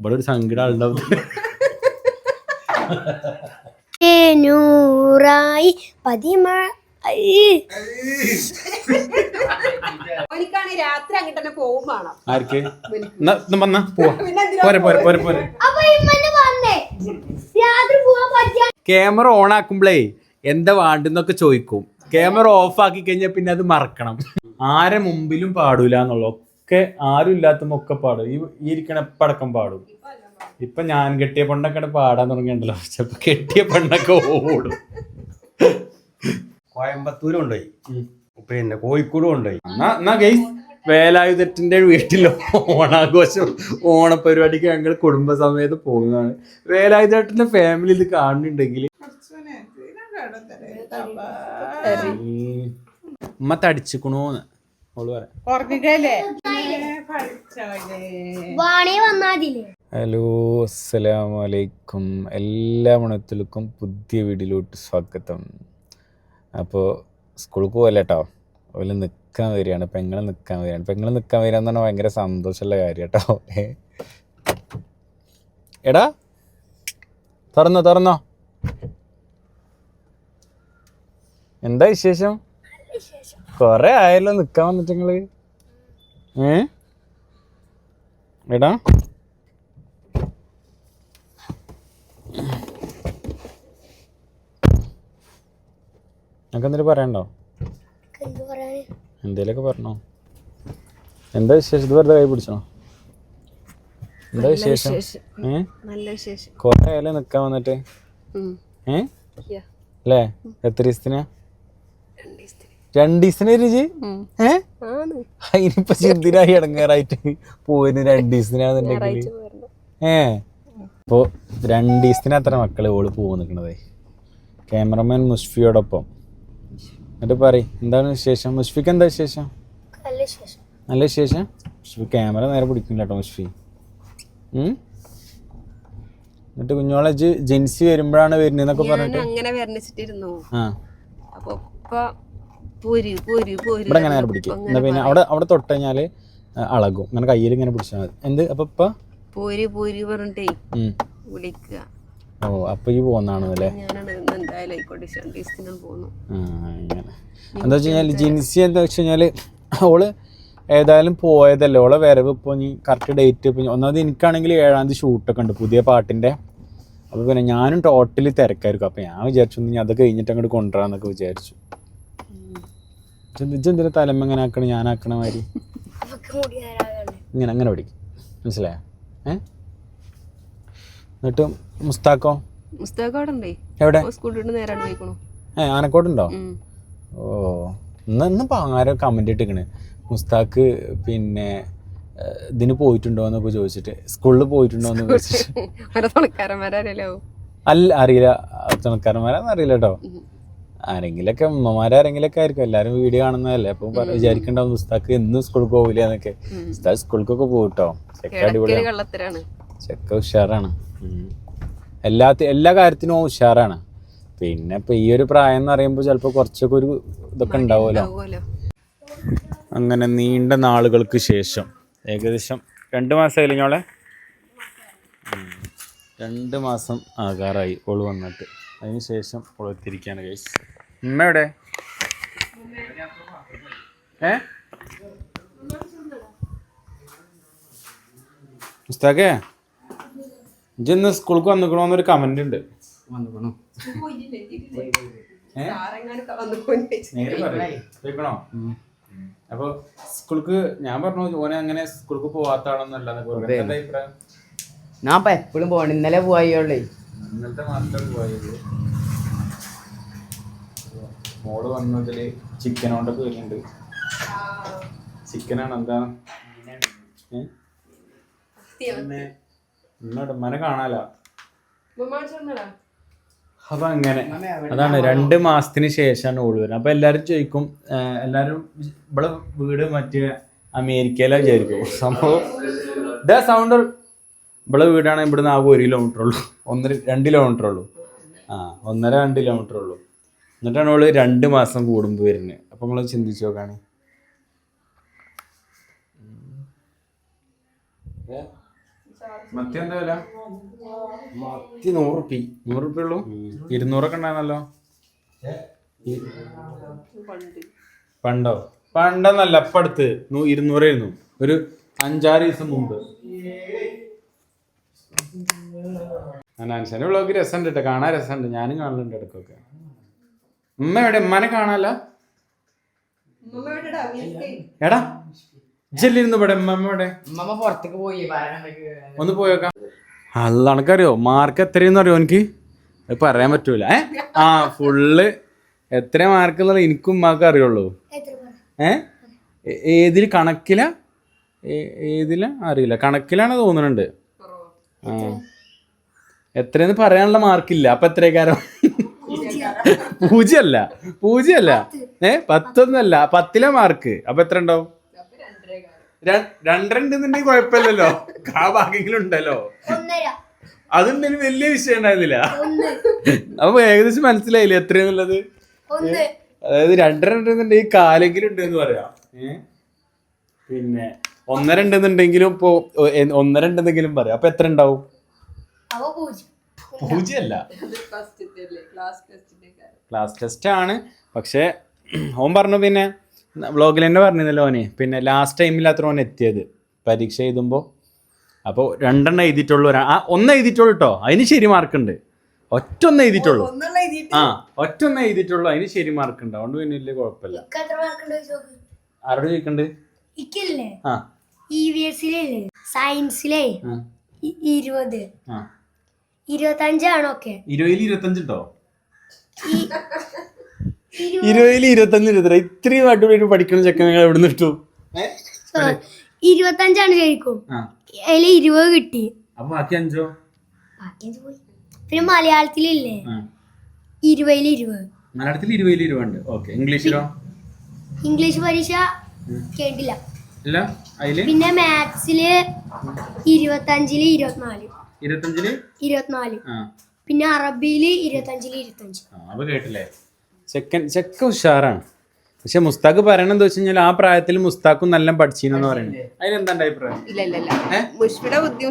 ഇവിടെ ഒരു സങ്കടം നൂറായി പതിമ ഓനിക്കാണ് രാത്രി അങ്ങോട്ട് തന്നെ പോകും വേണം. ആർക്ക്? എന്നാ വന്നാ പോവാ. പോരെ പോരെ പോരെ ക്യാമറ ഓൺ ആക്കുമ്പോഴേ എന്താ വേണ്ടെന്നൊക്കെ ചോദിക്കും. ക്യാമറ ഓഫ് ആക്കി കഴിഞ്ഞാൽ പിന്നെ അത് മറക്കണം. ആരെ മുമ്പിലും പാടൂല എന്നുള്ള? ഒക്കെ ആരും ഇല്ലാത്ത ഒക്കെ പാടും. ഈ ഈ ഇരിക്കണ പടക്കം പാടും. ഇപ്പൊ ഞാൻ കെട്ടിയ പണ്ടൊക്കെ പാടാൻ തുടങ്ങിയിട്ടുണ്ടല്ലോ. ചിലപ്പോ കെട്ടിയ പണ്ടൊക്കെ ഓടും. കോയമ്പത്തൂർ കൊണ്ടുപോയി പിന്നെ കോഴിക്കോട് കൊണ്ടുപോയി എന്നാ എന്നാ ഗൈസ് വേലായുധത്തിന്റെ വീട്ടിൽ ഓണാഘോഷം ഓണപരിപാടിക്ക് ഞങ്ങൾ കുടുംബസമേതം പോകുന്നതാണ്. വേലായുധേട്ടന്റെ ഫാമിലി ഇത് കാണുന്നുണ്ടെങ്കിൽ. ഉമ്മ തടിച്ചിക്കണോന്ന് ഓൾ പറയാം. ഹലോ അസ്സലാമു വലൈക്കും എല്ലാ മണത്തിലേക്കും പുതിയ വീഡിയോയിലോട്ട് സ്വാഗതം. അപ്പോൾ സ്കൂളിൽ പോകല്ല കേട്ടോ ഓൽ നിൽക്കാൻ വരികയാണ്. പെങ്ങൾ നിൽക്കാൻ വരികയാണ്? പെങ്ങൾ നിൽക്കാൻ വരിക എന്ന് പറഞ്ഞാൽ ഭയങ്കര സന്തോഷമുള്ള കാര്യം കേട്ടോ എടാ തുറന്നോ തുറന്നോ. എന്താ വിശേഷം? കൊറേ ആയല്ലോ നിൽക്കാൻ വന്നിട്ട് നിങ്ങൾ. ഏ? എടാ. നിനക്ക് എന്തെങ്കിലും പറയണ്ടോ എന്ത് പറയാന്? എന്തേലൊക്കെ പറഞ്ഞോ. എന്താ വിശേഷം? ഇത് വെറുതെ കൈ പിടിച്ചോ? എന്താ വിശേഷം? ഏ? നല്ല വിശേഷം. കൊറേ ആയാലും നിക്കാൻ വന്നിട്ട്? ഏ. അല്ലേ? എത്ര ദിവസത്തിനാ? രണ്ടു ദിവസത്തിനാ. രുചി ഏ? അതിനിപ്പോ ചിന്തിനായി ഇടങ്ങാറായിട്ട് പോയിന് രണ്ട് ദിവസത്തിനാണെന്നുണ്ടെങ്കിൽ ഏ? ഇപ്പോ രണ്ട് ദിവസത്തിന് അത്ര മക്കളെ ഓൾ പോകും നിൽക്കണതേ ക്യാമറമാൻ മുഷ്ഫിയോടൊപ്പം. എന്നിട്ട് പറ എന്താണ് വിശേഷം? മുഷ്ഫിക്ക് എന്താ വിശേഷം? നല്ല വിശേഷം. നല്ല വിശേഷം? മുഷ്ഫി ക്യാമറ നേരെ പിടിക്കില്ല കേട്ടോ മുഷ്ഫി. ഉം? എന്നിട്ട് കുഞ്ഞോളെ ജെൻസി വരുമ്പോഴാണ് വരുന്നതെന്നൊക്കെ എന്നൊക്കെ പറഞ്ഞിട്ട് അങ്ങനെ വരണിച്ചിട്ടിരുന്നു. ആ. അപ്പൊ പോര് പോര് പോര്. ഇവിടെ ഇങ്ങനെ നേരെ പിടിക്കും എന്നാ പിന്നെ അവിടെ അവിടെ തൊട്ട് കഴിഞ്ഞാൽ അളകും അങ്ങനെ കയ്യിൽ ഇങ്ങനെ പിടിച്ചാൽ മതി. എന്ത്? അപ്പൊ ഇപ്പൊ? പോരി പോരി പറഞ്ഞിട്ടേ. വിളിക്കുക. ഓ അപ്പൊ ഈ പോന്നാണ് അല്ലേ? അങ്ങനെ. എന്താ ജിൻസി എന്താ വെച്ച് കഴിഞ്ഞാൽ ഓൾ ഏതായാലും പോയതല്ലേ? ഓളെ വരവ് ഇപ്പോൾ ഇനി കറക്റ്റ് ഡേറ്റ് ഇപ്പം ഒന്നാമത് എനിക്കാണെങ്കിൽ ഏഴാം തീയതി ഷൂട്ടൊക്കെ ഉണ്ട് പുതിയ പാട്ടിന്റെ അപ്പോൾ പിന്നെ ഞാനും ടോട്ടലി തിരക്കായിരിക്കും. അപ്പോൾ ഞാൻ വിചാരിച്ചു ഞാൻ അത് കഴിഞ്ഞിട്ട് അങ്ങോട്ട് കൊണ്ടുവരാന്നൊക്കെ വിചാരിച്ചു. ഇജെന്തിനാ തലമ്മ എങ്ങനെ ആക്കണ ഞാൻ ആക്കണ മാതിരി? ഇങ്ങനെ അങ്ങനെ പഠിക്കും മനസ്സിലായ? ഏ? എന്നിട്ട് മുസ്താക്കോ? ഉണ്ടേ? എവിടെ? ഏ ആനക്കോട്ടുണ്ടോ. ഓ ഇന്ന് ഇന്നിപ്പോൾ ആരോ കമന്റ് ഇട്ടിക്കണ്. മുസ്താക്ക് പിന്നെ ഇതിന് പോയിട്ടുണ്ടോ എന്നൊക്കെ ചോദിച്ചിട്ട് സ്കൂളിൽ പോയിട്ടുണ്ടോ എന്ന് ചോദിച്ചിട്ട്. അല്ല അറിയില്ല. തുണക്കാരന്മാരാന്ന് അറിയില്ല കേട്ടോ. ആരെങ്കിലൊക്കെ ഉമ്മമാരാരെങ്കിലൊക്കെ ആയിരിക്കും. എല്ലാവരും വീഡിയോ കാണുന്നതല്ലേ? അപ്പൊ വിചാരിക്കണ്ടാവും മുസ്താക്ക് എന്നും സ്കൂളിൽ പോവില്ല? എന്നൊക്കെ. മുസ്താഖ് സ്കൂൾക്കൊക്കെ പോകട്ടോ ചെക്ക അടിപൊളി അടിപൊളിയാണ് ചെക്ക ഉഷാറാണ്. എല്ലാ എല്ലാത്തി എല്ലാ കാര്യത്തിനും ഉഷാറാണ്. പിന്നെ ഇപ്പൊ ഈ ഒരു പ്രായം എന്ന് പറയുമ്പോൾ ചിലപ്പോൾ കുറച്ചൊക്കെ ഒരു ഇതൊക്കെ ഉണ്ടാവുമല്ലോ. അങ്ങനെ നീണ്ട നാളുകൾക്ക് ശേഷം ഏകദേശം രണ്ട് മാസമായില്ല ഞോളെ. രണ്ട് മാസം ആകാറായി ഓൾ വന്നിട്ട്. അതിന് ശേഷം ഓൾ എത്തിയിരിക്കുകയാണ് കേസ് ഉമ്മ എവിടെ ഏ? മുസ്താഖേ ഇജ്ജ് സ്കൂൾക്ക് വന്നിക്കണോന്നൊരു കമന്റ് ഉണ്ട്. അപ്പൊ സ്കൂൾക്ക് ഞാൻ പറഞ്ഞു ഓനെ അങ്ങനെ സ്കൂൾക്ക് പോവാത്താണെന്നല്ല ഞാൻ എപ്പോഴും പോവാണ്. ഇന്നലെ പോയോളേ ഇന്നലത്തെ മാത്രമേ പോയത് മോൾ വന്നതിൽ ചിക്കൻ കൊണ്ട് വരുന്നുണ്ട് ചിക്കനാണ് എന്താ? ഇന്നോട്ട് മന കാണാലോ? അപ്പൊ അങ്ങനെ അതാണ് രണ്ട് മാസത്തിന് ശേഷമാണ് ഓൾ വരുന്നത്. അപ്പൊ എല്ലാരും ചോദിക്കും എല്ലാരും ഇവിടെ വീട് മറ്റേ അമേരിക്കയിലാ വിചാരിക്കും. സംഭവം ഇതാ സൗണ്ട് ഇവിടെ വീടാണ് ഇവിടുന്ന് ആകെ ഒരു കിലോമീറ്റർ ഉള്ളൂ. ഒന്നര രണ്ട് കിലോമീറ്റർ ഉള്ളൂ. ആ ഒന്നര രണ്ട് കിലോമീറ്റർ ഉള്ളൂ. എന്നിട്ടാണ് ഓൾ രണ്ട് മാസം കൂടുമ്പോൾ വരുന്നത് അപ്പൊ നിങ്ങൾ ചിന്തിച്ചു നോക്കാണ്. മത്തി എന്താ വില? മത്തി നൂറുപ്പി. നൂറ് റുപ്യ ഉള്ളൂ ഇരുന്നൂറൊക്കെ ഉണ്ടായിരുന്നല്ലോ? പണ്ടോ? പണ്ടെന്നല്ല അപ്പ അടുത്ത്. നൂ- ഇരുന്നൂറായിരുന്നു ഒരു അഞ്ചാറ് ദിവസം മുമ്പ്. അനാൻസന്റെ വ്ളോഗ് രസമുണ്ട് കേട്ടോ കാണാൻ രസമുണ്ട്. ഞാനും കാണലുണ്ട് ഇടയ്ക്കൊക്കെ. ഉമ്മ എവിടെ ഉമ്മാനെ കാണാല്ല? എടാ ജല്ലിരുന്നു ഇവിടെ ഉമ്മ ഇവിടെ ഉമ്മ പുറത്തേക്ക് പോയി ഒന്ന് പോയേക്കാം അല്ല അനക്കറിയോ മാർക്ക് എത്രയെന്ന് അറിയോ എനിക്ക്? അത് പറയാൻ പറ്റൂല. ഏ? ആ ഫുള്ള് എത്ര മാർക്ക് എന്നുള്ളത് എനിക്കും ഉമ്മാക്ക് അറിയുള്ളൂ. ഏ? ഏ- ഏതിൽ കണക്കില? ഏതില? അറിയില്ല. കണക്കിലാണ് തോന്നുന്നുണ്ട്. ആ. എത്രയെന്ന് പറയാനുള്ള മാർക്കില്ല അപ്പൊ എത്രക്കാരോ പൂജ്യമല്ല. പൂജ്യമല്ല. ഏ പത്തൊന്നല്ല. പത്തിലെ മാർക്ക് അപ്പൊ എത്ര ഉണ്ടാവും? രണ്ടരണ്ടെന്നുണ്ടെങ്കിൽ കുഴപ്പമില്ലല്ലോ. ആ ഭാഗ്യങ്ങളും ഉണ്ടല്ലോ. അതൊന്നും വലിയ വിഷയം ഉണ്ടായിരുന്നില്ല. അപ്പൊ ഏകദേശം മനസ്സിലായില്ലേ എത്രയാന്നുള്ളത് അതായത് രണ്ടര ഉണ്ടെന്നുണ്ടെങ്കിൽ കാലെങ്കിലും ഉണ്ട് എന്ന് പറയാം. ഏ? പിന്നെ ഒന്നര ഉണ്ടെന്നുണ്ടെങ്കിലും ഇപ്പൊ ഒന്നര ഉണ്ടെന്നെങ്കിലും പറയാം. അപ്പൊ എത്ര ഉണ്ടാവും? പൂജ്യമല്ല. ക്ലാസ് ടെസ്റ്റ് ആണ്. പക്ഷേ ഓൻ പറഞ്ഞു പിന്നെ വ്ളോഗിൽ തന്നെ പറഞ്ഞിരുന്നല്ലോ ഓന്. പിന്നെ ലാസ്റ്റ് ടൈമില്ലാത്ര ഓൻ എത്തിയത് പരീക്ഷ എഴുതുമ്പോൾ അപ്പോൾ രണ്ടെണ്ണം എഴുതിയിട്ടുള്ളൂ ആ ഒന്ന് എഴുതിയിട്ടുള്ളൂ കേട്ടോ അതിന് ശരി മാർക്കുണ്ട് ഒറ്റ ഒന്ന് എഴുതിയിട്ടുള്ളൂ. ആ ഒറ്റ ഒന്ന് എഴുതിയിട്ടുള്ളൂ. അതിന് ശരി മാർക്കുണ്ട് അതുകൊണ്ട് പിന്നെ വലിയ കുഴപ്പമില്ല. ആരോട് ചോദിക്കണ്ട്? സയൻസിലേ ഇ- ഇരുപത്. ഇരുപത്തഞ്ചാണോ ഇരുപതിൽ ഇരുപത്തഞ്ച് ഉണ്ടോ ഇരുപതിൽ ഇരുപത്തഞ്ച് ഇരുപത്തി ഇത്രയും അടിപൊളി പഠിക്കുന്ന ചെക്കൻ നിങ്ങൾ എവിടെ നിന്ന് ഇട്ടു ഇരുപത്തഞ്ചാണ് ശരിക്കും. അതിൽ ഇരുപത് കിട്ടി. അപ്പൊ ബാക്കി അഞ്ചോ? ബാക്കി അത് പോയി. പിന്നെ മലയാളത്തിലില്ലേ? ഇരുപതിൽ ഇരുപത്. മലയാളത്തിൽ ഇരുപതിൽ ഇരുപത് ഉണ്ട് ഓക്കെ. ഇംഗ്ലീഷിലോ? ഇംഗ്ലീഷ് പരീക്ഷ കേട്ടില്ല. ഇല്ല? അതിൽ? പിന്നെ മാത്സിൽ ഇരുപത്തഞ്ചിൽ ഇരുപത്തിനാല്. ഇരുപത്തഞ്ചിൽ? ഇരുപത്തിനാല്. ആ. പിന്നെ അറബിയിൽ ഇരുപത്തഞ്ചിൽ ഇരുപത്തഞ്ച്. അപ്പൊ കേട്ടില്ലേ? ചെക്കൻ ചെക്ക ഉഷാറാണ്. പക്ഷെ മുസ്താഖ് പറയണത് എന്താ വെച്ച് കഴിഞ്ഞാൽ ആ പ്രായത്തിൽ മുസ്താഖും നല്ല പഠിച്ചീനെന്ന് പറയുന്നത് അതിനെന്താ അഭിപ്രായം? ഇല്ല ഇല്ല ഇല്ല. മുഷ്മിയുടെ ബുദ്ധി.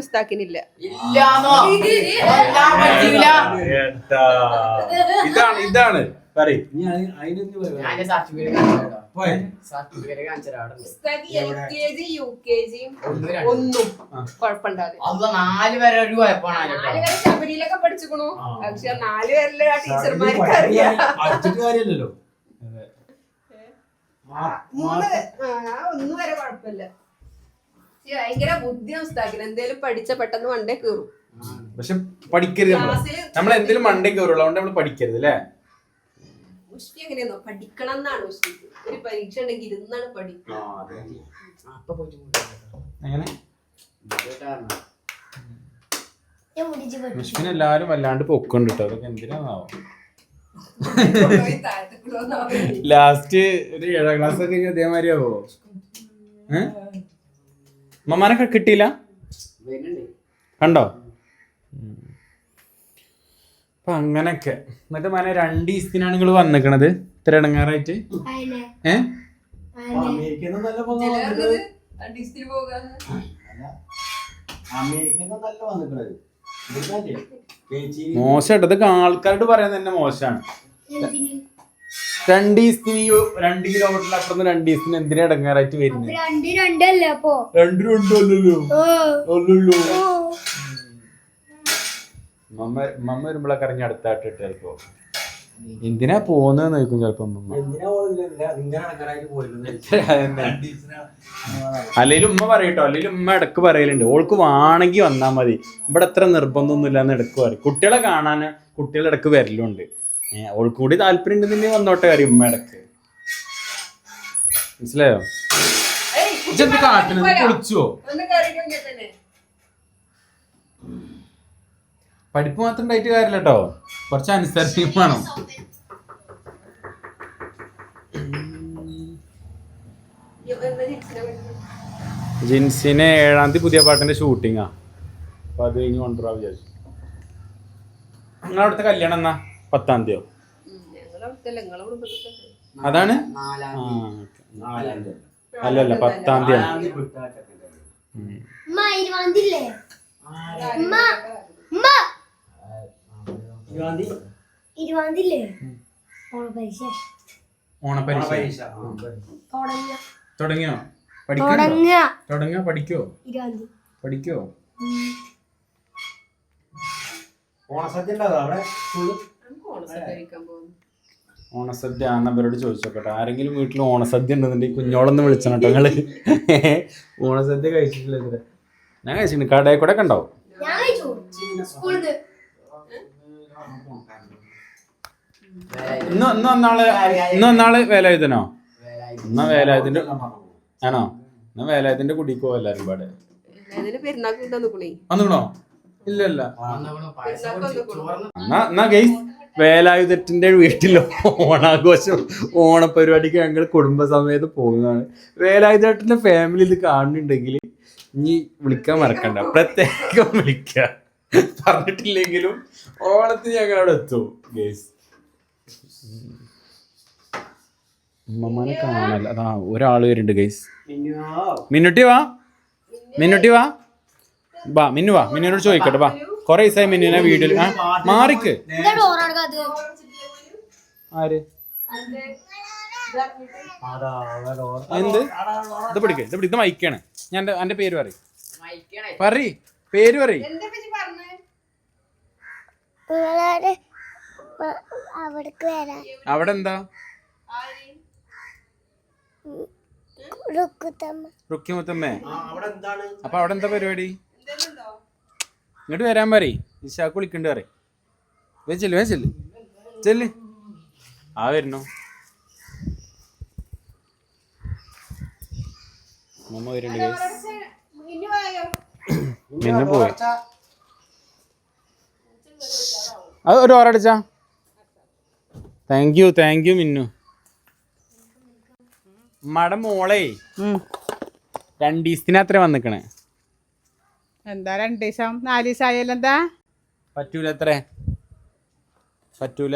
ഇതാണ് ഇതാണ്. പറയും. ഞാൻ സർട്ടിഫിക്കറ്റ് യു കെ ജിയും ഒന്നും കുഴപ്പമുണ്ടാവില്ല. അത് നാല് വരെ ഒരു കുഴപ്പമാണ് നാല് വരെ ശബരിയിലൊക്കെ പഠിച്ചിക്കണു. പക്ഷെ നാല് വരെ ആ ടീച്ചർമാർക്ക് അറിയാം കാര്യമല്ലല്ലോ. മൂന്ന് ആ, ആ വരെ കുഴപ്പമില്ല. ഭയങ്കര ബുദ്ധി ഉസ്താക്കിന് എന്തേലും പഠിച്ച പെട്ടെന്ന് വണ്ടേ കയറും പക്ഷെ പഠിക്കരുത് നമ്മൾ എന്തെങ്കിലും മണ്ടേ കയറുള്ളൂ അതുകൊണ്ട് നമ്മൾ പഠിക്കരുത് അല്ലേ മുഷ്ടി എങ്ങനെയാണോ പഠിക്കണം എന്നാണ് ഒരു പരീക്ഷ ഉണ്ടെങ്കിൽ ഇരുന്നാണ് പഠിക്കണം അപ്പൊ പോയിട്ട് എങ്ങനെ? എല്ലാരും വല്ലാണ്ട് പൊക്കുണ്ട് കേട്ടോ. അതൊക്കെ എന്തിനാണാവോ ലാസ്റ്റ് ഒരു ഏഴാം ക്ലാസ് ഒക്കെ അതേമാതിരിയാവോ അതേമാതിരി ആവോ ഏഹ് മമ്മാനൊക്കെ കിട്ടിയില്ല കണ്ടോ. അപ്പൊ അങ്ങനൊക്കെ. എന്നിട്ട് മനെ രണ്ട് ദിവസത്തിനാണ് നിങ്ങൾ വന്നിക്കണത്? ഇത്ര ഇടങ്ങാറായിട്ട് ഏ? മോശം ഇതൊക്കെ ആൾക്കാരോട് പറയാൻ തന്നെ മോശമാണ്. രണ്ട് ദിവസത്തിന് രണ്ട് കിലോമീറ്ററിൽ അപ്പുറം രണ്ട് ദിവസത്തിന് എന്തിനാ ഇടങ്ങാറായിട്ട് വരുന്നത് രണ്ട് രണ്ടല്ലേ അപ്പോ? രണ്ട് രണ്ടല്ലോ അല്ലല്ലോ. ഓ. മമ്മ മമ്മ വരുമ്പോഴൊക്കെ അറിഞ്ഞ അടുത്തായിട്ട് ചിലപ്പോ എന്തിനാ പോന്നെന്ന് ചോദിക്കും. ചിലപ്പോ അല്ലെങ്കിൽ ഉമ്മ പറയട്ടോ അല്ലെങ്കിൽ ഉമ്മ ഇടയ്ക്ക് പറയലുണ്ട്. ഓൾക്ക് വാണെങ്കിൽ വന്നാ മതി. ഇവിടെ അത്ര നിർബന്ധമൊന്നും ഇല്ലാന്ന് ഇടയ്ക്ക് പറയും. കുട്ടികളെ കാണാൻ കുട്ടികളെ ഇടയ്ക്ക് വരലുണ്ട്. ഏഹ് ഓൾക്ക് കൂടി താല്പര്യം ഉണ്ടെന്നുണ്ടെങ്കിൽ വന്നോട്ടെ കാര്യം ഉമ്മ ഇടയ്ക്ക്. മനസ്സിലായോ? കാട്ടണത് പൊളിച്ചോ ഒന്ന് കയറിയിട്ട് തന്നെ പഠിപ്പ് മാത്രം ഉണ്ടായിട്ട് കാര്യമില്ല കേട്ടോ കുറച്ച് അനുസരണയും വേണം. ജിൻസിനെ ഏഴാം തീയതി പുതിയ പാട്ടിന്റെ ഷൂട്ടിങ്ങാ അപ്പൊ അത് കഴിഞ്ഞ് കൊണ്ടുവരാ വിചാരിച്ചു. നിങ്ങളവിടുത്തെ കല്യാണം എന്നാ? പത്താം തീയതിയോ? അതാണ്? നാലാം ആ ഓക്കെ അല്ലല്ല പത്താം തീയതി തുടങ്ങിയ? തുടങ്ങിയോ? പഠിക്കോ തുടങ്ങിയോ പഠിക്കോ ഓണസദ്യ ഓണസദ്യ ചോദിച്ചോക്കട്ടെ. ആരെങ്കിലും വീട്ടിൽ ഓണസദ്യ ഉണ്ടെന്നുണ്ടെങ്കിൽ കുഞ്ഞോളൊന്ന് വിളിച്ചണം കേട്ടോ നിങ്ങൾ. ഓണസദ്യ കഴിച്ചിട്ടില്ല ഞാൻ കഴിച്ചിട്ടുണ്ട്. കടയിൽ കൂടെ ഒക്കെ ഉണ്ടാവും ഞാൻ കഴിച്ചു സ്കൂളിൽ നിന്ന് ഇന്ന് ഇന്ന് വന്നാൾ ഇന്ന് വന്നാൾ വേലായുധനോ? എന്നാ വേലായുധന്റെ ആണോ? എന്നാ വേലായുധന്റെ കുടിക്കോ എല്ലാരും പാടെ. വന്നുണോ ഇല്ലല്ല. എന്നാ എന്നാ ഗൈസ് വേലായുധത്തിന്റെ വീട്ടിൽ ഓണാഘോഷം ഓണപരിപാടിക്ക് ഞങ്ങൾ കുടുംബസമേതം പോകുന്നതാണ്. വേലായുധേട്ടന്റെ ഫാമിലി ഇത് കാണുന്നുണ്ടെങ്കിൽ ഇനി വിളിക്കാൻ മറക്കണ്ട. പ്രത്യേകം വിളിക്ക. പറഞ്ഞിട്ടില്ലെങ്കിലും ഓണത്തിന് ഞങ്ങൾ അവിടെ എത്തും ഗൈസ് ഉമ്മമാനെ കാണാനല്ല. അതാ ഒരാൾ വരുന്നുണ്ട് ഗൈസ് മിന്നുട്ടി വാ. മിന്നുട്ടി വാ. വാ മിന്നു വാ. മിന്നുനോട് ചോദിക്കട്ടെ വാ. കൊറേ ദിവസമായി മിന്നുനെ വീട്ടിൽ ആ മാറിക്ക്. ആര്? എന്ത്? ഇത് പിടിക്ക് ഇത് പിടിക്ക് ഇത് മൈക്കാണ്. ഞാൻ എന്റെ പേര് പറയും. പറ പറയ് പേര് പറയും. അവിടേക്ക് വരാം. അവിടെ എന്താ ആര് റുക്കുത്തമ്മ. റുക്കിമുത്തമ്മേ. അവിടെ എന്താണ് അപ്പൊ അവിടെ എന്താ പരിപാടി ഇങ്ങോട്ട് വരാൻ പറ ഇഷാക്ക് വിളിക്കണ്ട് പറയും. വേ ചെല്ല് വേ ചെല്ല്. ചെല്ല്. ആ വരുന്നു മമ്മ വരുന്നുണ്ട് പിന്നെ ഇനി വായോ മിന്നു പോയി. അത് ഒരു ഓറടിച്ചാ? Thank you thank you Minnu മട മോളെ രണ്ടു ദിവസത്തിന് അത്ര വന്നിക്കണേ. എന്താ രണ്ടീസം? ദിവസം നാല് ദിവസം ആയാലും എന്താ പറ്റൂല. അത്രേ പറ്റൂല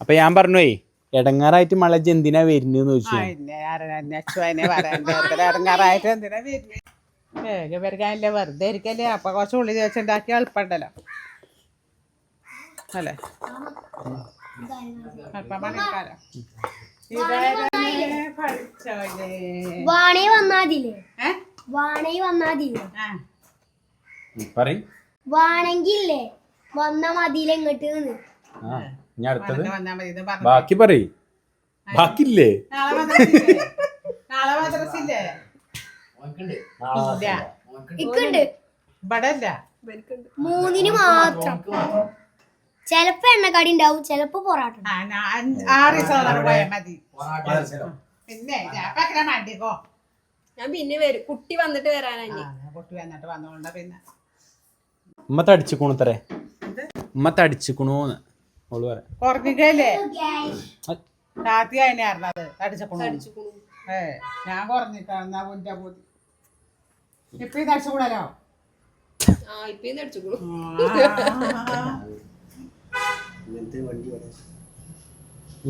അപ്പൊ ഞാൻ പറഞ്ഞു ഇടങ്ങാറായിട്ട് മളജ് എന്തിനാ വരുന്നേന്ന് ചോദിച്ചു. ഇടങ്ങാറായിട്ട് എന്തിനാ വരകാനില്ല വെറുതെ ഇരിക്കല്ലേ? അപ്പൊ കുറച്ച് ഉള്ളി വെച്ചുണ്ടാക്കി എളുപ്പമുണ്ടല്ലോ. അല്ലേ? വാണേ വന്നാതില്ലേ? വാണേ വന്നാതില്ലേ? ആ. പറയും. വാണെങ്കില്ലേ വന്ന മതിയിലെ ഇങ്ങോട്ട് ആ ഞാൻ അടുത്തത്? വന്നാ മതി ഇത് പറഞ്ഞു ബാക്കി പറയ്. ബാക്കില്ലേ മൂന്നിന് മാത്രം. ചെലപ്പോ എണ്ണക്കടി ഉണ്ടാവും ചെലപ്പോ പൊറാട്ട ആറ് പോയാൽ മതി. പിന്നെ ഞാൻ മണ്ടിക്കോ ഞാൻ പിന്നെ വരും. കുട്ടി വന്നിട്ട് വരാനാ ഞാൻ കുട്ടി വന്നിട്ട് വന്നോണ്ട പിന്നെ. ഉമ്മ തടിച്ചുക്കണൂന്ന് ഓൾ പറയാം താത്തി തടിച്ചക്കണു ഏ ഞാൻ കുറഞ്ഞിട്ടാ പോതി ഇപ്പൊ തടിച്ചുകൂടല്ലോ ആ ഇപ്പൊ ഇങ്ങനത്തെ വണ്ടി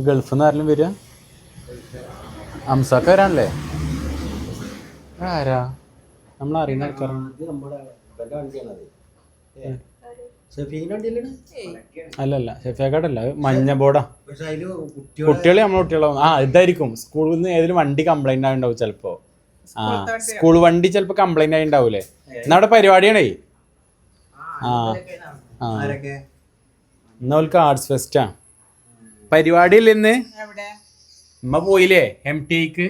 ഗൾഫിൽ നിന്ന് ആരെങ്കിലും വരിക? അംസാക്ക വരാണല്ലേ ആരാ? നമ്മൾ അറിയുന്ന ആൾക്കാരാണ്. അല്ലല്ല ഷെഫിയാക്കാട്ടല്ല മഞ്ഞ ബോർഡാ. കുട്ടികളെ നമ്മളെ കുട്ടികളാവും ആ ഇതായിരിക്കും. സ്കൂളിൽ നിന്ന് ഏതെങ്കിലും വണ്ടി കംപ്ലൈന്റ് ആയിണ്ടാവും ചിലപ്പോ. ആ സ്കൂൾ വണ്ടി ചിലപ്പോ കംപ്ലൈന്റ് ആയി ഉണ്ടാവൂലേ എന്നാ അവിടെ പരിപാടിയാണേ? ആ ആ ഇന്ന് ആർട്സ് ഫെസ്റ്റാ പരിപാടി ഇല്ലെന്ന് എവിടെ? ഉമ്മ പോയില്ലേ? എം ടിക്ക്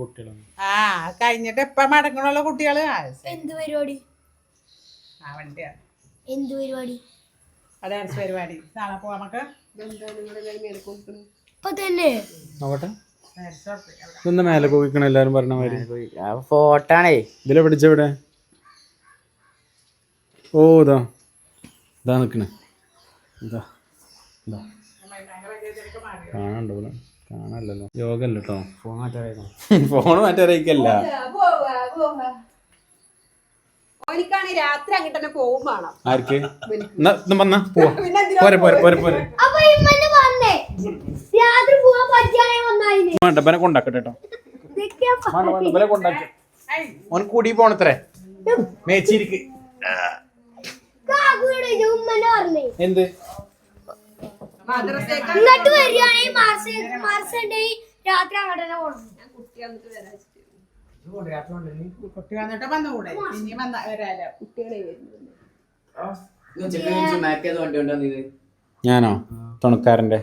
കുട്ടികളൊന്നും ആ. കഴിഞ്ഞിട്ട് എപ്പ മടങ്ങണുള്ള കുട്ടികൾ. ആ, ശരി. എന്ത് പരിപാടി? ആ വണ്ടിയാണ് എന്ത് പരിപാടി? ഡാൻസ് പരിപാടി. നാളെ പോവാം നമുക്ക്. ഇപ്പൊ തന്നെ. നോക്കട്ടെ. മേലെ പോയിക്കണ എല്ലാരും പറഞ്ഞ മാതിരി. ഫോട്ടാണേ ഇതിലെ പിടിച്ചവിടെ ഓ ഇതാ. ഇതാ നിക്കണേ. ഇതാ എന്താ കാണണ്ടോ കാണാനല്ലോ യോഗ അല്ല കേട്ടോ ഫോൺ മാറ്റാൻ ഫോൺ മാറ്റാറിയിക്കല്ല. ഓനിക്കാണ് രാത്രി അങ്ങോട്ട് തന്നെ പോകും വേണം. ആർക്ക്? എന്നാ ഇന്ന് വന്നാ പോവാ. പോരെ പോരെ പോരെ കൊണ്ടാക്കട്ടെ കേട്ടോ. കൊണ്ടാക്കി. ഓൻ കൂടി പോണത്രേ. മേച്ചിരിക്ക്. എന്ത്? മദ്രസേക്കാൾ ഇങ്ങോട്ട് വരികയാണെങ്കിൽ മാർച്ച് മാർച്ച് ഉണ്ടെങ്കിൽ രാത്രി അങ്ങോട്ട് തന്നെ പോകണം ഞാൻ കുട്ടി വന്നിട്ട് വരാൻ കുട്ടി വന്നിട്ട് വന്നുകൂടെ ഇനി വന്ന വരാലോ. കുട്ടികളെ വരുന്നത് വണ്ടി കൊണ്ടുവന്നത് ഞാനോ? തുണക്കാരന്റെ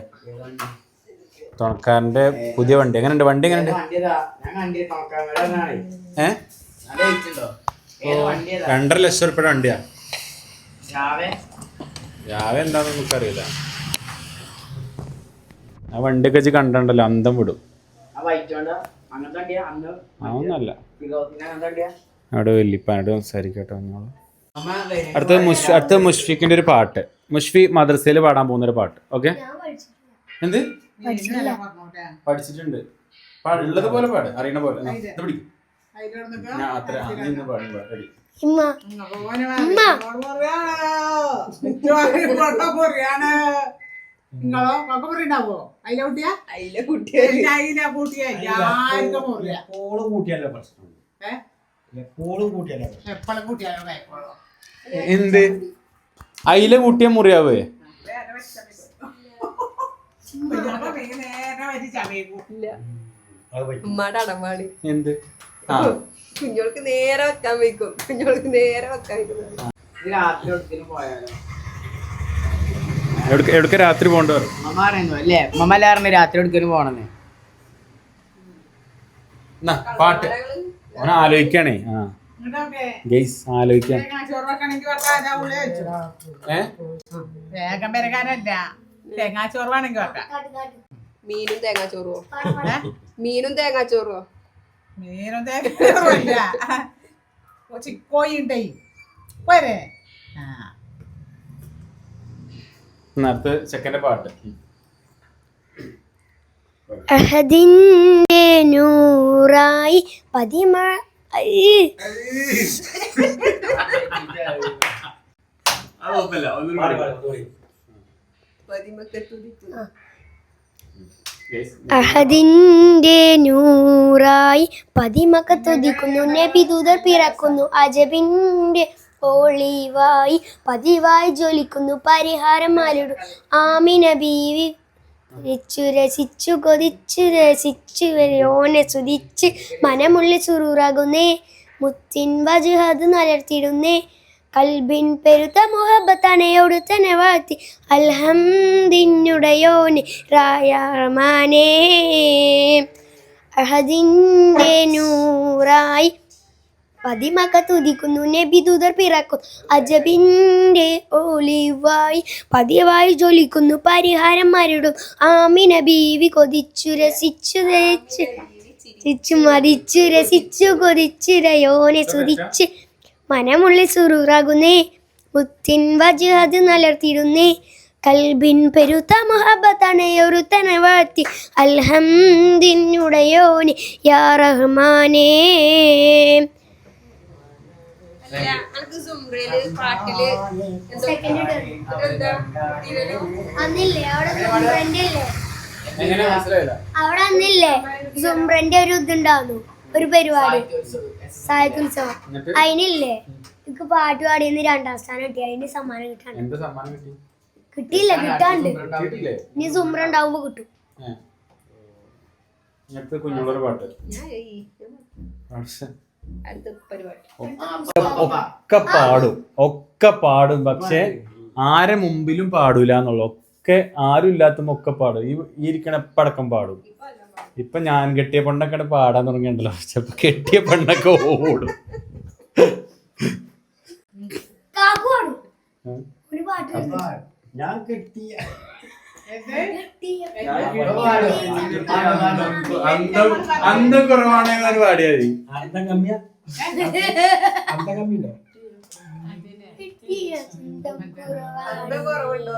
തുണക്കാരന്റെ പുതിയ വണ്ടി. എങ്ങനെയുണ്ട്? വണ്ടി എങ്ങനെയുണ്ട്? ഏ? രണ്ടര ലക്ഷം ഉറുപ്പിയുടെ വണ്ടിയാ. രാവേ? എന്താണെന്ന് നമുക്കറിയില്ല. ആ വണ്ടിയൊക്കെ വെച്ച് കണ്ടല്ലോ അന്തം വിടും. അതൊന്നല്ല അവിടെ വല്യപ്പാനോട് സംസാരിക്കട്ടോ നിങ്ങൾ അടുത്ത അടുത്തത് മുഷ് അടുത്ത മുഷ്ഫിക്കിന്റെ ഒരു പാട്ട്. മുഷ്ഫി മദ്രസയിൽ പാടാൻ പോകുന്ന ഒരു പാട്ട് ഓക്കെ? എന്ത്? പഠിച്ചിട്ടുണ്ട്. പാടുള്ളത് പോലെ പാട് അറിയണ പോലെ. ആ, ഇത് പിടിക്ക്. അതിലൊന്നൊക്കെ ഞാൻ അത്ര പാടും പാട്. ഇമ്മ. നിങ്ങളോ? അതിലെ കുട്ടിയാ? അതിലെ കുട്ടികൾ അതിലെ കുട്ടിയാ. ആർക്കും മുറിയാ. എപ്പോഴും കൂട്ടിയാലേ പ്രശ്നം ഏ? എപ്പോഴും കൂട്ടിയാലേ പ്രശ്നം എപ്പോഴും കുട്ടിയാലോ കഴിക്കോളൂ എന്ത്? അയില കൂട്ടിയ മുറിയാവേ? ഉമ്മാടെ ഉമ്മയുടെ അടവാണ് എന്ത്? കുഞ്ഞോൾക്ക് നേരെ വെക്കാൻ വയ്ക്കും. കുഞ്ഞോൾക്ക് നേരെ വെക്കാൻ വയ്ക്കും. രാത്രി എവിടേക്ക് പോകേണ്ടി അല്ലേ? എല്ലാവരും രാത്രി പോണെന്ന് പാട്ട്. ആലോചിക്കണേ. ആ. ആലോചിക്കാം. വേഗം തേങ്ങാച്ചോറ് വേണമെങ്കിൽ വെക്കാം. മീനും തേങ്ങാച്ചോറുവോ പാട്. മീനും തേങ്ങാച്ചോറുവോ മീനും തേങ്ങ കോഴി ഉണ്ടേ പോരെ. ആ. നേരത്തെ ചെക്കന്റെ പാട്ട്. അഹദിന്റെ നൂറായി പതിമ ഐ. അഹദിന്റെ നൂറായി പതിമക്ക തുതിക്കുന്നു. ദുദർ പിറക്കുന്നു. അജബിന്റെ ഒളിവായി പതിവായി ജ്വലിക്കുന്നു. പരിഹാരം ആലിടു. ആമിന ബീവി രസിച്ചു രസിച്ചു കൊതിച്ചു രസിച്ചു ഓനെ സുതിച്ച് മനമുള്ളിൽ സുറൂറാകുന്നേ മുത്തിൻ വജുഹത് നലർത്തിടുന്നേ കൽബിൻ പെരുത്ത മുഹബത്തനയോട് തന്നെ വാഴ്ത്തി അൽഹംദിനുടയോന് റായമാനേ അഹദിന്റെ നൂറായി പതിമക്ക തുതിക്കുന്നു നബി ദൂതർ പിറക്കും അജബിന്റെ ഒളിവായി പതിവായി ജ്വലിക്കുന്നു പരിഹാരം മരടും ആമിന ബീവി കൊതിച്ചു രസിച്ചു തേച്ച് ചിച്ചു മതിച്ചു രസിച്ചു കൊതിച്ചു രയോനെ സുതിച്ച് മനമുള്ളിൽ സുറൂറാകുന്നേ. മുത്തിൻ വജുഹത് നലർത്തിരുന്നേ കൽബിൻ പെരുത്ത മുഹബത്തണയൊരുത്തനെ വാഴ്ത്തി. അൽഹംദിനുടയോന് യാ റഹ്മാനേ. അവിടെ അന്നില്ലേ സുംബ്രന്റെ ഒരു ഇതുണ്ടാവുന്നു ഒരു പരിപാടി. അതിനില്ലേ എനിക്ക് പാട്ട് പാടിയെന്ന് രണ്ടാം സ്ഥാനം കിട്ടി. അതിന് സമ്മാനം കിട്ടാണ്ട്. എന്ത് സമ്മാനം കിട്ടിയില്ല കിട്ടാണ്ട്. ഇനി സുമ്ര ഉണ്ടാവുമ്പോ കിട്ടും. കുഞ്ഞുള്ളൊരു പാട്ട്. ഞാൻ ഈ അടുത്ത. പരിപാടി. ഒക്കെ പാടും. ഒക്കെ പാടും. പക്ഷെ ആരെ മുമ്പിലും പാടൂല എന്നുള്ള ഒക്കെ ആരും ഇല്ലാത്ത ഒക്കെ പാടും. ഈ ഈ ഇരിക്കണ പടക്കം പാടും. ഇപ്പൊ ഞാൻ കെട്ടിയ പെണ്ണൊക്കെ പാടാൻ തുടങ്ങിയിട്ടുണ്ടല്ലോ. ചിലപ്പോ കെട്ടിയ പെണ്ണൊക്കെ ഓടും. ഞാൻ കിട്ടിയ അന്തം അന്തം കുറവാണെങ്കിൽ പാടിയാ മതി. അർത്ഥം കമ്മിയാ? അർത്ഥം കമ്മിയുണ്ടോ അന്ത കുറവുണ്ടോ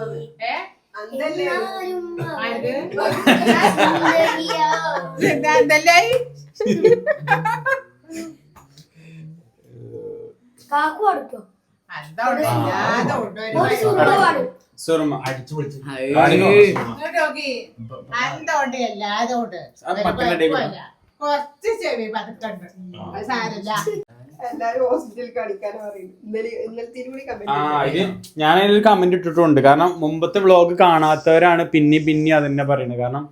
കാക്കു പാടും. സുറുമ അടിച്ചു പൊളിച്ച്. കുഴപ്പമില്ല. കുറച്ച് ചെവി പതുക്കുണ്ട് സാരല്ല എല്ലാരും ഹോസ്പിറ്റലിൽ കാണിക്കാനാ പറയുന്നത്. ഇന്നലെ ഇന്നലത്തെ കൂടി ആ ഇത് ഞാൻ അതിലൊരു കമന്റ് ഇട്ടിട്ടുണ്ട്. കാരണം മുമ്പത്തെ വ്ളോഗ് കാണാത്തവരാണ് പിന്നെ പിന്നെ അതന്നെ പറയുന്നത് കാരണം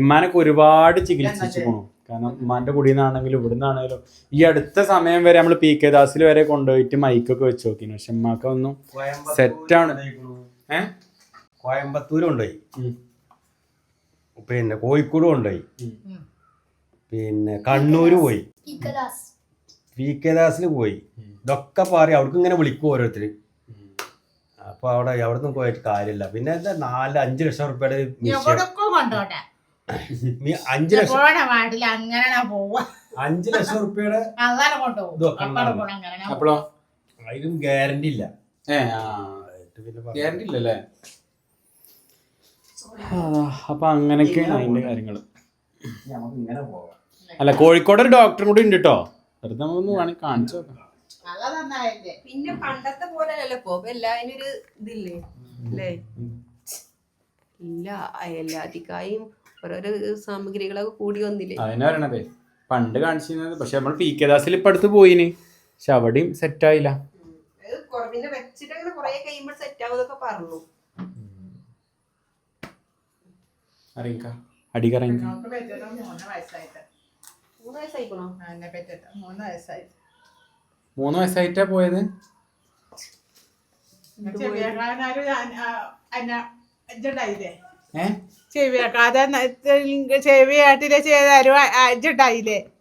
ഇമ്മാനൊക്കെ ഒരുപാട് ചികിത്സിച്ചു പോണു. കാരണം ഉമ്മാന്റെ കുടിയിൽ നിന്നാണെങ്കിലും ഇവിടെ നിന്നാണെങ്കിലും ഈ അടുത്ത സമയം വരെ നമ്മൾ പി കെ ദാസിൽ വരെ കൊണ്ടുപോയിട്ട് മൈക്കൊക്കെ വെച്ച് നോക്കി പക്ഷെ ഉമ്മാക്ക ഒന്നും സെറ്റാണ് ഏ? കോയമ്പത്തൂർ കൊണ്ടുപോയി. പിന്നെ കോഴിക്കോട് കൊണ്ടുപോയി. പിന്നെ കണ്ണൂര് പോയി. വി കെ ദാസിൽ പോയി. ഇതൊക്കെ പാറി അവർക്ക് ഇങ്ങനെ വിളിക്കും ഓരോരുത്തർ അപ്പൊ അവിടെ അവിടെ നിന്ന് പോയിട്ട് കാര്യമില്ല. പിന്നെ എന്താ നാല് അഞ്ച് ലക്ഷം റുപ്യയുടെ അഞ്ചു എവിടൊക്കെ കൊണ്ടോട്ടെ. മി- അഞ്ച് ലക്ഷം. അഞ്ച് ലക്ഷം റുപ്യയുടെ അപ്പോഴോ അതിനും ഗ്യാരണ്ടി ഇല്ല. ഗ്യാരണ്ടി ഇല്ലല്ലേ? അപ്പൊ അങ്ങനെയൊക്കെയാണ് അതിന്റെ കാര്യങ്ങൾ നമുക്ക് ഇങ്ങനെ പോവാം അല്ല കോഴിക്കോട് ഒരു ഡോക്ടറും കൂടി ഉണ്ട് കേട്ടോ വെറുതെ നമുക്കൊന്ന് വേണമെങ്കിൽ കാണിച്ചു നോക്കാം. പിന്നെ പണ്ടത്തെ പോലെ അല്ലല്ലോ ഇപ്പൊ ഇതില്ലേ? അല്ലേ ഇല്ല? എല്ലാത്തിക്കായും ഓരോരോ സാമഗ്രികളൊക്കെ കൂടി വന്നില്ലേ? അതിനാ പറയണതേ. പണ്ട് കാണിച്ചിരുന്നത്. പക്ഷെ നമ്മൾ പി കെ ദാസിൽ ഇപ്പൊ അടുത്ത് പോയിന്. പക്ഷെ അവിടെയും സെറ്റ് ആയില്ല. പിന്നെ വെച്ചിട്ട് അങ്ങനെ കൊറേ കഴിയുമ്പോൾ സെറ്റ് ആവുന്നൊക്കെ പറഞ്ഞു. അറിയിക്ക. അടിക്കറിയിക്ക മൂന്ന് വയസ്സായിട്ട് പോയത്? ചെവിയാട്ടിലെ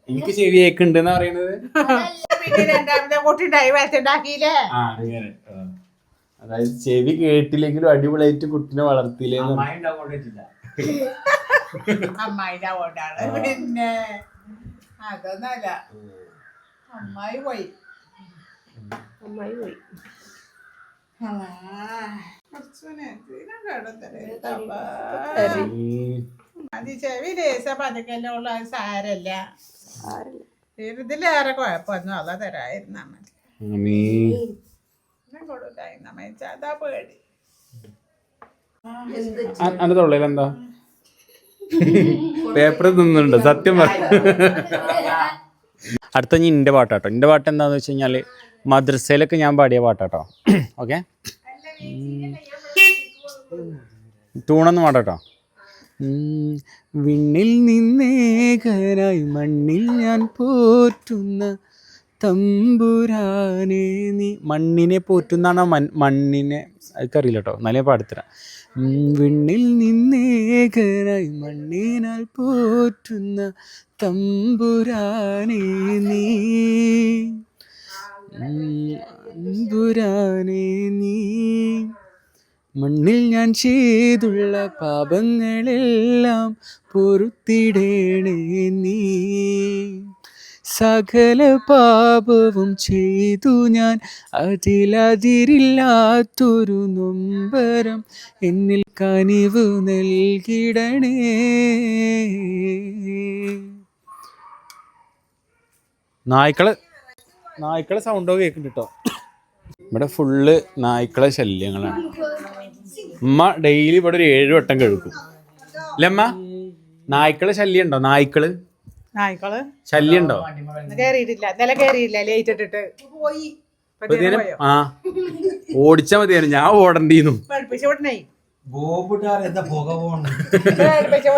എനിക്ക് ചെവി കേക്കുണ്ടെന്ന് പറയണത്. പിന്നെ രണ്ടാമത്തെ കുട്ടിണ്ടായി വയസ്സുണ്ടാക്കിയില്ലേ ആ അങ്ങനെ ആ. അതായത് ചെവി കേട്ടില്ലെങ്കിലും അടിപൊളിയായിട്ട് കുട്ടിനെ വളർത്തിയില്ലേ അമ്മായി ഉണ്ടാവും കൊണ്ടുപോയിട്ടില്ല. അമ്മായിന്റെ കൊണ്ടാണ് പിന്നെ. അതൊന്നല്ല. അമ്മായി പോയി. അമ്മായി പോയി. ആ, കുറച്ചുനെ എന്തിനാ കിടന്നത്? ഉം. അത് ചെവി ലേശ പതുക്കല്ലേ സാരല്ല. സാരമില്ല. ഇതിലേറെ കുഴപ്പമൊന്നും അല്ല തരായിരുന്നാ മതി. മതി അതാ പേടി. എന്ത് അ- എന്താ പേപ്പർ തിന്നുന്നുണ്ട് സത്യം പറ. അടുത്ത ഇനി എന്റെ പാട്ടാട്ടോ. എന്റെ പാട്ട് എന്താന്ന് വെച്ച് കഴിഞ്ഞാൽ മദ്രസയിലൊക്കെ ഞാൻ പാടിയ പാട്ടാട്ടോ. ഓക്കെ തൂണൊന്നും പാടാട്ടോ. വിണ്ണിൽ നിന്നേകരായി മണ്ണിൽ ഞാൻ പോറ്റുന്ന തമ്പുരാനെ നീ മണ്ണിനെ പോറ്റുന്നാണ്? മൺ മണ്ണിനെ അതൊക്കറിയില്ല കേട്ടോ നല്ല പാടത്തരാം. വിണ്ണിൽ നിന്നേകരായി മണ്ണിനാൽ പോറ്റുന്ന തമ്പുരാനെ നീ. തമ്പുരാനെ നീ. മണ്ണിൽ ഞാൻ ചെയ്തുള്ള പാപങ്ങളെല്ലാം പൊറുത്തിടേണേ നീ. സകല പാപവും ചെയ്തു ഞാൻ. അതിലതിരില്ലാത്തൊരു നൊമ്പരം എന്നിൽ കനിവ് നൽകിടണേ. നായ്ക്കൾ. നായ്ക്കളെ സൗണ്ടോ കേൾക്കുന്നുണ്ട് കേട്ടോ ഇവിടെ ഫുള്ള് നായ്ക്കളെ ശല്യങ്ങളാണ്. ഉമ്മ ഡെയിലി ഇവിടെ ഒരു ഏഴ് വട്ടം കഴുകും അല്ലേ അമ്മ നായ്ക്കളെ ശല്യം ഉണ്ടോ നായ്ക്കൾ? നായ്ക്കൾ ശല്യം ഉണ്ടോ ഇന്ന് കേറിയിട്ടില്ല. ഇന്നലെ കേറിയില്ല. ലേറ്റ് ഇട്ടിട്ട്. പോയി. ആ. ഓടിച്ചാ മതിയായിരുന്നു. ഞാൻ ഓടണ്ടീന്നു. പഠിപ്പിച്ചു പുക പഠിപ്പിച്ചു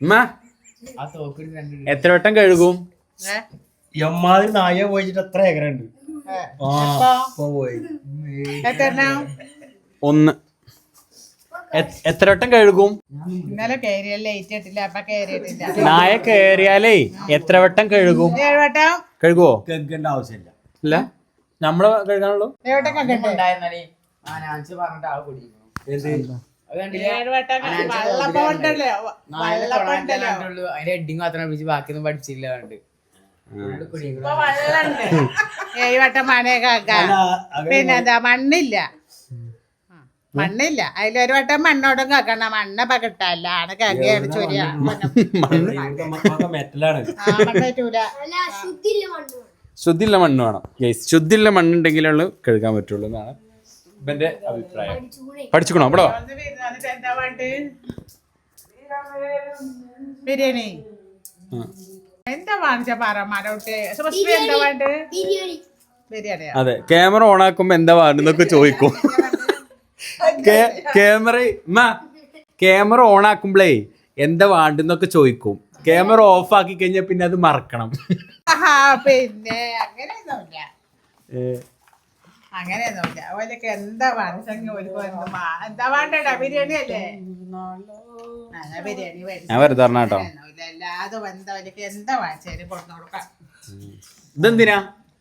ഉമ്മ ആ രണ്ട് എത്ര വട്ടം കഴുകും? എമ്മാതിരി നായ പോയിട്ട് എത്ര ഏക്കറുണ്ട്. ആ? ഇപ്പൊ പോയി. എത്രണ്ണം? ഒന്ന്. എത്ര വട്ടം കഴുകും? ഇന്നലെ അപ്പൊ നായ കയറിയാലേ എത്ര വട്ടം കഴുകും? കഴുകുവോ? കേൾക്കേണ്ട ആവശ്യമില്ല. അല്ല നമ്മൾ കഴുകാനുള്ളൂ? കണ്ടിട്ട് വെള്ളപ്പം ഉണ്ടല്ലോ. വെള്ളപ്പം ഉണ്ടല്ലോ. അതിന്റെ ഹെഡിങ് മാത്രം പഠിച്ച് ബാക്കിയൊന്നും പഠിച്ചില്ല കണ്ട്. ഫുള്ള് കുടിക്കുന്നു. ഇപ്പൊ വെള്ളമുണ്ട് ഏഴ് വട്ടം മണേ കാക്ക പിന്നെ എന്താ മണ്ണില്ല. മണ്ണില്ല. അതിലൊരു വട്ടം മണ്ണോടും കാക്കണം മണ്ണ പകട്ടല്ല. ആണ് കകയാണ് ചൊരിയ. ശുദ്ധിയുള്ള മണ്ണ് വേണം. ഗൈസ് ശുദ്ധിയുള്ള മണ്ണുണ്ടെങ്കിലുള്ള കഴുകാൻ പറ്റുള്ളൂ എന്നാണ് ഇവന്റെ അഭിപ്രായം. പഠിച്ചുക്കണോ? അപ്പടോ ബിരിയാണി. എന്താ വാങ്ങിച്ച പറ മരോട്ടെ സുഭശ്രീ എന്താ വേണ്ടത് ബിരിയാണി. അതെ ക്യാമറ ഓൺ ആക്കുമ്പോ എന്താ വേണ്ടെന്നൊക്കെ ചോദിക്കും. ക്യാമറ ക്യാമറ ഓൺ ആക്കുമ്പോഴേ എന്താ വേണ്ടെന്നൊക്കെ ചോദിക്കും. ക്യാമറ ഓഫ് ആക്കി കഴിഞ്ഞാൽ പിന്നെ അത് മറക്കണം. പിന്നെ അങ്ങനെയൊന്നുമില്ല. ഏ, അങ്ങനെയൊന്നുമില്ല. ഓലൊക്കെ എന്താ ഒരു എന്താ വേണ്ടടാ? ബിരിയാണി അല്ലേ? ആ, എന്നാ ബിരിയാണി മേടിച്ച് ഞാൻ വെറുതെ പറഞ്ഞ കേട്ടോ. ഒന്നുമില്ല. എല്ലാതും എന്താ ഓലൊക്കെ എന്താ വാങ്ങിച്ചാലും കൊടുത്തു കൊടുക്കാം. ഇതെന്തിനാ?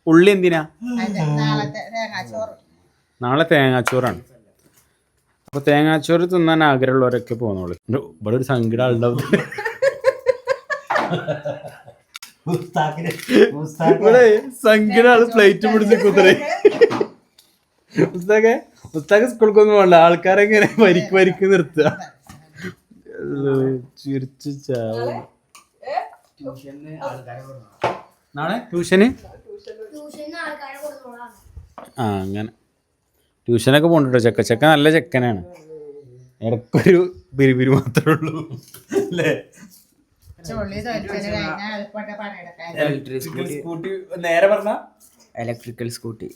ഉള്ളി എന്തിനാ? നാളെ തേങ്ങാച്ചോറാണ്. അപ്പൊ തേങ്ങാച്ചോറ് തിന്നാൻ ആഗ്രഹമുള്ളവരൊക്കെ പോന്നോളൂ. ഇവിടെ ഒരു സങ്കട ആളുണ്ടാവും. ഉസ്താക്ക് ഇവിടെ സങ്കടം ആൾ പ്ലേറ്റ് പിടിച്ച് കുതിരേ. പുസ്തക ഉസ്താക്ക് സ്കൂൾക്കൊന്നും വേണ്ട ആൾക്കാരെങ്ങനെ വരിക്ക് വരിക്ക് നിർത്തുക. ചിരിച്ചു ചാവും. നാളെ ട്യൂഷന്? ട്യൂഷന് ആൾക്കാരെ കൊടുത്തോളാം ആ അങ്ങനെ. ട്യൂഷനൊക്കെ പോകണ്ടോ ചെക്ക ചെക്ക നല്ല ചെക്കനാണ്. ഇടക്കൊരു പിരിപിരി മാത്രമേ ഉള്ളൂ. അല്ലേ? സ്കൂട്ടി നേരെ പറഞ്ഞ? ഇലക്ട്രിക്കൽ സ്കൂട്ടി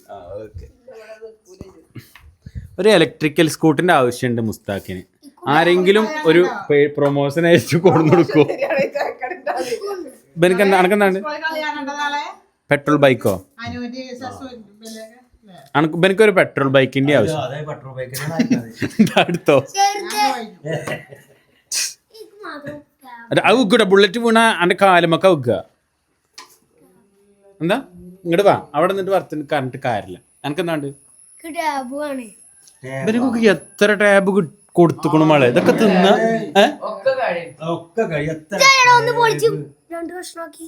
ഒരു ഇലക്ട്രിക്കൽ സ്കൂട്ടിന്റെ ആവശ്യമുണ്ട് മുസ്താഖിന് ആരെങ്കിലും ഒരു പ്രൊമോഷൻ അയച്ചു കൊണ്ടു കൊടുക്കോ എനിക്ക് എന്താ അനക്കെന്താണ്ട് സ്കൂളിൽ പെട്രോൾ ബൈക്കോ? അനുവിന്റെ സസു എനിക്ക് ഒരു പെട്രോൾ ബൈക്കിന്റെ ആവശ്യം. അതെ അടുത്തോ ബുള്ളറ്റ് വീണ അന്റെ കാലുമൊക്കെ വെക്കുക എന്താ? ഇങ്ങോട്ട് വാ. അവിടെ നിന്നിട്ട് വർത്തിന് കറണ്ട് കാര്യമില്ല. എനിക്ക് എന്താണ്ട് ഇവർക്ക് എത്ര ടാബ് കൊടുത്തുക്കണു മളെ? ഇതൊക്കെ തിന്ന ഏ രണ്ട് കഷ്ണാക്കി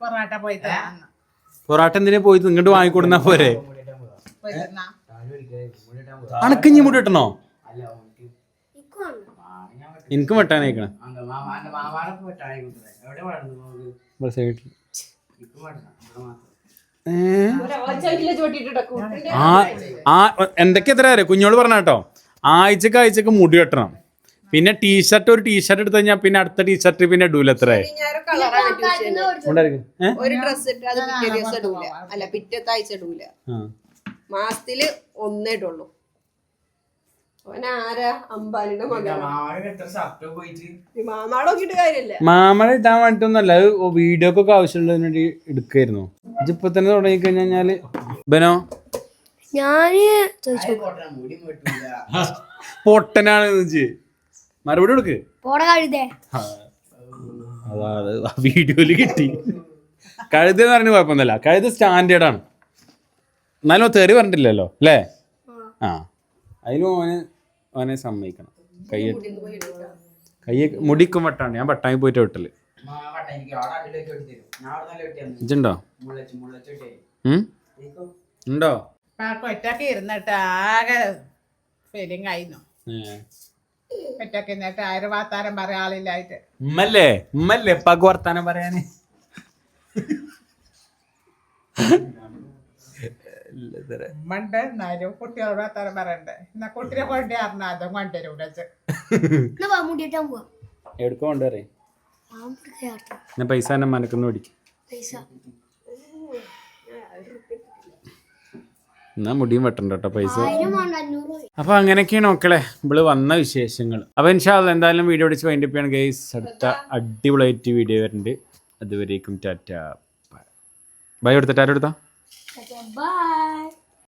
പൊറോട്ട പോയി തിന്നാ. പൊറാട്ട എന്തിനാ പോയി ഇങ്ങോട്ട് വാങ്ങിക്കൊടുന്നാ പോരെ? അണക്കിഞ്ഞി മുടി കിട്ടണോ എനിക്കും വെട്ടാനയക്കണം ആ എന്തൊക്കെ എത്ര കുഞ്ഞോട് പറഞ്ഞ കേട്ടോ ആഴ്ചക്ക് ആഴ്ചക്ക് മുടി വെട്ടണം. പിന്നെ ടീഷർട്ട് ഒരു ടീഷർട്ട് എടുത്തു കഴിഞ്ഞാൽ പിന്നെ അടുത്ത ടീഷർട്ട് പിന്നെ ഇടൂല ഏ? ഒരു ഡ്രസ് ഇട്ട് അത് പിറ്റേ ദിവസം ഇടൂല. അല്ല പിറ്റത്തെ ആഴ്ച ഇടൂല. ആ. മാസത്തിൽ ഒന്നേ ഇടുള്ളൂ. മാമാടെ ഇടാൻ വേണ്ടിട്ടൊന്നല്ല അത് വീഡിയോക്കൊക്കെ ആവശ്യമുള്ളതിന് വേണ്ടി എടുക്കായിരുന്നു ഇതിപ്പോ തന്നെ തുടങ്ങി കഴിഞ്ഞാൽ. ബനോ? ഞാൻ പൊട്ടനാണ് മറുപടി കൊടുക്ക്. വീഡിയോയിൽ കിട്ടി. കഴുത എന്ന് പറഞ്ഞ കുഴപ്പമൊന്നുമില്ല. കഴുത സ്റ്റാൻഡേർഡ് ആണ്. എന്നാലും തെറി പറഞ്ഞിട്ടില്ലല്ലോ അല്ലേ? ആ. അതിന് ഓന് ഓനെ സമ്മതിക്കണം. കൈ കൈ മുടിക്കും വട്ടാണ്. ഞാൻ വട്ടായി പോയിട്ട് വെട്ടൽ. മാവട്ട എനിക്ക് അവിടെ അടിയിലേക്ക് തരും. ഞാൻ അവിടെ നല്ല വെട്ടിയാന്ന് ഇജുണ്ടോ? ഉണ്ടോ? ഇരുന്നിട്ട് ആകെ ഫീലിംഗ് ആയിരുന്നു. ഒറ്റയ്ക്ക് ആയിരം വാത്താരം പറയാൻ ആളില്ലായിട്ട്. ഉമ്മല്ലേ? ഉമ്മല്ലേ? ഉപ്പാക്ക് വർത്താനം പറയാന്. ഉമ്മണ്ട് എന്നാലും കുട്ടികളോട് വർത്താനം പറയണ്ടേ. എന്നാ കുട്ടിനെ കൊണ്ട് അറിഞ്ഞാൽ അതും കൊണ്ടുവരും എന്നാ വാ മുടിയിട്ടാൻ പോവാം. എവിടേക്ക് കൊണ്ടുവരേ? ആ മുടിക്ക് ഞാൻ പൈസ തന്നെ മനക്കൊന്നും പിടിക്കും പൈസ. എന്നാ മുടിയും വെട്ടണ്ട കേട്ടോ പൈസ. അപ്പൊ അങ്ങനെയൊക്കെയാണ് നോക്കളെ ഇവൾ വന്ന വിശേഷങ്ങൾ അപ്പൊ ഇൻഷാ എന്തായാലും വീഡിയോ അടിച്ച് വൈൻഡ് ചെയ്യാണ് ഗൈസ് അടുത്ത അടിപൊളിയായിട്ട് വീഡിയോ വരുന്നുണ്ട് അതുവരേക്കും ടാറ്റ. ബൈ എടുത്ത ടാറ്റ എടുത്താ? ബൈ